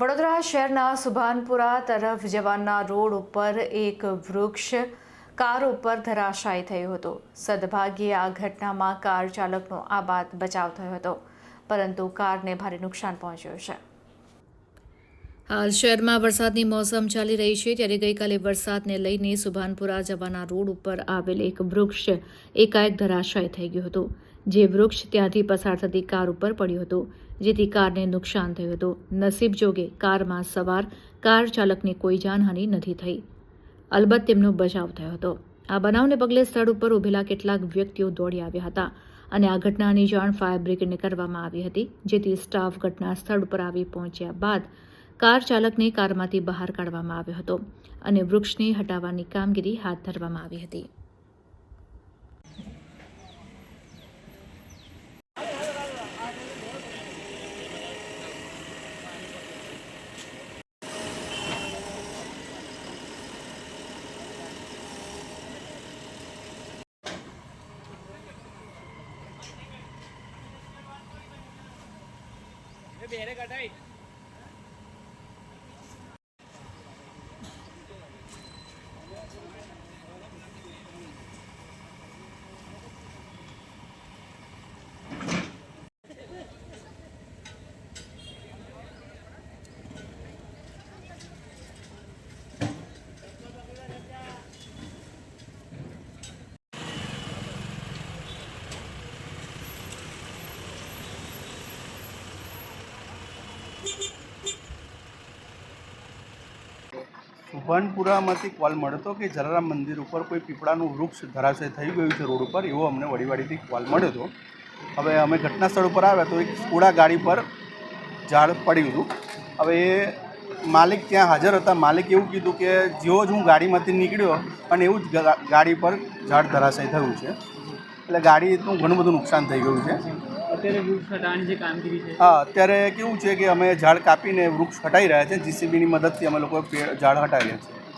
વડોદરા શહેરના સુભાનપુરા તરફ જવાના રોડ ઉપર એક વૃક્ષ કાર ઉપર ધરાશાયી થયું હતું. સદભાગ્યે આ ઘટનામાં કાર ચાલકનો આબાદ બચાવ થયો હતો, પરંતુ કારને ભારે નુકસાન પહોંચ્યું છે. હાલ શહેરમાં વરસાદની મોસમ ચાલી રહી છે. ત્યારે ગઈકાલે વરસાદને લઈને સુભાનપુરા જવાના રોડ ઉપર આવેલ એક વૃક્ષ એકાએક ધરાશાય થઈ ગયું હતું. જે વૃક્ષ ત્યાંથી પસાર થતી કાર ઉપર પડ્યું હતું, જેથી કારને નુકસાન થયું હતું. નસીબ જોગે કારમાં સવાર કાર ચાલકની કોઈ જાનહાનિ નથી થઈ. અલબત્ત તેમનો બચાવ થયો હતો. આ બનાવને પગલે સ્થળ ઉપર ઉભેલા કેટલાક વ્યક્તિઓ દોડી આવ્યા હતા અને આ ઘટનાની જાણ ફાયર બ્રિગેડને કરવામાં આવી હતી, જેથી સ્ટાફ ઘટના સ્થળ ઉપર આવી પહોંચ્યા બાદ કાર ચાલકને કારમાંથી બહાર કાઢવામાં આવ્યો હતો અને વૃક્ષને હટાવવાની કામગીરી હાથ ધરવામાં આવી હતી. સુભાનપુરામાંથી કોલ મળ્યો કે જલારામ મંદિર ઉપર કોઈ પીપળાનું વૃક્ષ ધરાશય થઈ ગયું છે રોડ ઉપર, એવો અમને વડીવાડીથી કોલ મળ્યો હતો. હવે અમે ઘટના સ્થળ ઉપર આવ્યા તો એક કૂડા ગાડી પર ઝાડ પડ્યું હતું. હવે એ માલિક ત્યાં હાજર હતા. માલિક એવું કીધું કે જેવો જ હું ગાડીમાંથી નીકળ્યો અને એવું જ ગાડી પર ઝાડ ધરાશય થયું છે. એટલે ગાડીનું ઘણું બધું નુકસાન થઈ ગયું છે. અત્યારે છે? હા, અત્યારે કેવું છે કે અમે ઝાડ કાપીને વૃક્ષ હટાવી રહ્યા છે જીસીબીની મદદથી અમે લોકો ઝાડ હટાવીએ છીએ